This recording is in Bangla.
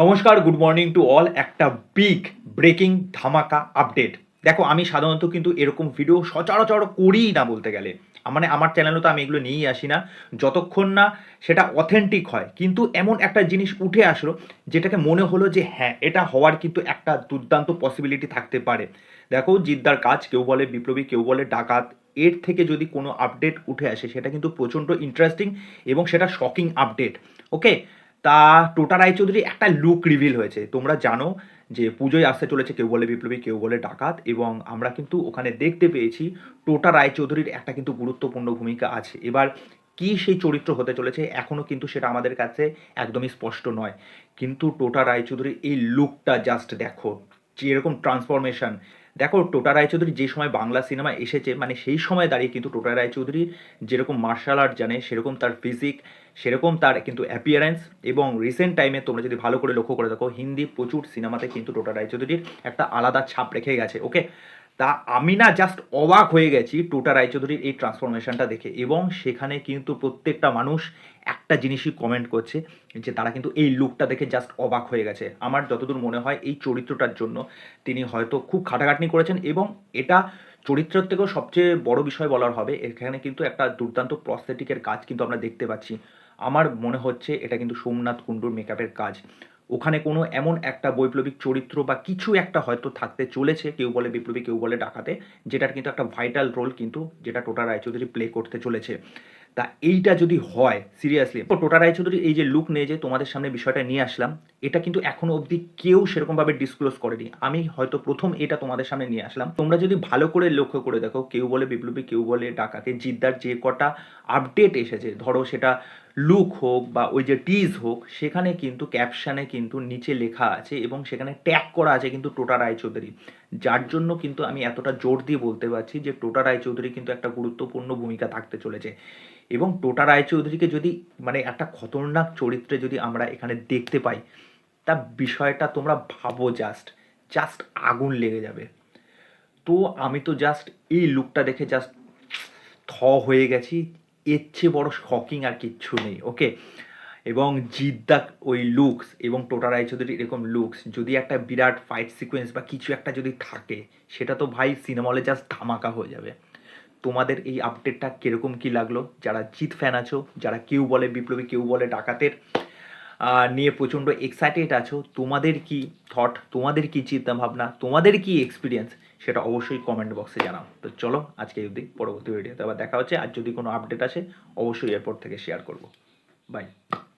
নমস্কার গুড মর্নিং টু অল একটা বিগ ব্রেকিং ধামাকা আপডেট দেখো, আমি সাধারণত কিন্তু এরকম ভিডিও সচরাচর করিই না বলতে গেলে। মানে আমার চ্যানেলও তো আমি এগুলো নিয়েই আসি না। যতক্ষণ না সেটা অথেন্টিক হয়। কিন্তু এমন একটা জিনিস উঠে আসলো, যেটাকে মনে হলো যে হ্যাঁ এটা হওয়ার কিন্তু একটা দুর্দান্ত পসিবিলিটি থাকতে পারে। দেখো, জিদ্দার কাজ, কেউ বলে বিপ্লবী, কেউ বলে ডাকাত, এর থেকে যদি কোনো আপডেট উঠে আসে, সেটা কিন্তু প্রচণ্ড ইন্টারেস্টিং এবং সেটা শকিং আপডেট ওকে তা টোটা রায়চৌধুরী একটা লুক রিভিল হয়েছে। তোমরা জানো যে পুজোয় আসতে চলেছে কেউ বলে বিপ্লবী, কেউ বলে ডাকাত এবং আমরা কিন্তু ওখানে দেখতে পেয়েছি টোটা রায়চৌধুরীর একটা কিন্তু গুরুত্বপূর্ণ ভূমিকা আছে। এবার কি সেই চরিত্র হতে চলেছে এখনও কিন্তু সেটা আমাদের কাছে একদমই স্পষ্ট নয়। কিন্তু টোটা রায়চৌধুরীর এই লুকটা জাস্ট দেখো। যেরকম ট্রান্সফরমেশন দেখো টোটা রায়চৌধুরী যে সময় বাংলা সিনেমা এসেছে মানে সেই সময় দাঁড়িয়ে কিন্তু টোটা রায়চৌধুরী যেরকম মার্শাল আর্ট জানে, সেরকম তার ফিজিক সেরকম তার কিন্তু অ্যাপিয়ারেন্স এবং রিসেন্ট টাইমে তোমরা যদি ভালো করে লক্ষ্য করে দেখো, হিন্দি প্রচুর সিনেমাতে কিন্তু টোটা রায়চৌধুরীর একটা আলাদা ছাপ রেখে গেছে ওকে তা আমি না জাস্ট অবাক হয়ে গেছি টোটা রায়চৌধুরীর এই ট্রান্সফরমেশনটা দেখে এবং সেখানে কিন্তু প্রত্যেকটা মানুষ একটা জিনিসই কমেন্ট করছে যে তারা কিন্তু এই লুকটা দেখে জাস্ট অবাক হয়ে গেছে। আমার যতদূর মনে হয় এই চরিত্রটার জন্য তিনি হয়তো খুব খাটাখাটনি করেছেন এবং এটা চরিত্রের থেকেও সবচেয়ে বড় বিষয় বলার হবে, এখানে কিন্তু একটা দুর্দান্ত প্রস্থেটিকের কাজ কিন্তু আমরা দেখতে পাচ্ছি। আমার মনে হচ্ছে এটা কিন্তু সোমনাথ কুণ্ডুর মেকআপের কাজ। ওখানে কোনো এমন একটা বৈপ্লবিক চরিত্র বা কিছু একটা হয়তো থাকতে চলেছে, কেউ বলে বিপ্লবী, কেউ বলে ডাকাতে, যেটার কিন্তু একটা ভাইটাল রোল কিন্তু যেটা টোটা রায়চৌধুরী প্লে করতে চলেছে। তা এইটা যদি হয় সিরিয়াসলি তো টোটা রায়চৌধুরী এই যে লুক নিয়ে যে তোমাদের সামনে বিষয়টা নিয়ে আসলাম, এটা কিন্তু এখনও অবধি কেউ সেরকমভাবে ডিসক্লোজ করেনি। আমি হয়তো প্রথম এটা তোমাদের সামনে নিয়ে আসলাম। তোমরা যদি ভালো করে লক্ষ্য করে দেখো, কেউ বলে বিপ্লবী, কেউ বলে ডাকাতে, জিদ্দার যে কটা আপডেট এসেছে, ধরো সেটা লুক হোক বা ওই যে টিজ হোক, সেখানে কিন্তু ক্যাপশানে কিন্তু নিচে লেখা আছে এবং সেখানে ট্যাগ করা আছে কিন্তু টোটা রায়চৌধুরী যার জন্য কিন্তু আমি এতটা জোর দিয়ে বলতে পারছি যে টোটা রায়চৌধুরী কিন্তু একটা গুরুত্বপূর্ণ ভূমিকা থাকতে চলেছে। এবং টোটা রায়চৌধুরীকে যদি মানে একটা খতরনাক চরিত্রে যদি আমরা এখানে দেখতে পাই, তা বিষয়টা তোমরা ভাবো জাস্ট জাস্ট আগুন লেগে যাবে। তো আমি তো জাস্ট এই লুকটা দেখে জাস্ট থ হয়ে গেছি। এর চেয়ে বড় শকিং আর কিচ্ছু নেই ওকে এবং জিদ্দা, ওই লুকস এবং টোটা রায়চৌধুরীর এরকম লুকস যদি একটা বিরাট ফাইট সিকোয়েন্স বা কিছু একটা যদি থাকে, সেটা তো ভাই সিনেমা হলে জাস্ট ধামাকা হয়ে যাবে। তোমাদের এই আপডেটটা কীরকম কী লাগল? যারা জিৎ ফ্যান আছো, যারা কেউ বলে বিপ্লবী, কেউ বলে ডাকাতের নিয়ে প্রচণ্ড এক্সাইটেড আছো, তোমাদের কি থট তোমাদের কি চিন্তা ভাবনা তোমাদের কি এক্সপিরিয়েন্স সেটা অবশ্যই কমেন্ট বক্সে জানাও। তো চলো, আজকে যদি পরবর্তী ভিডিওতে আবার দেখা হচ্ছে। আর যদি কোনো আপডেট আসে, অবশ্যই এরপর থেকে শেয়ার করব। বাই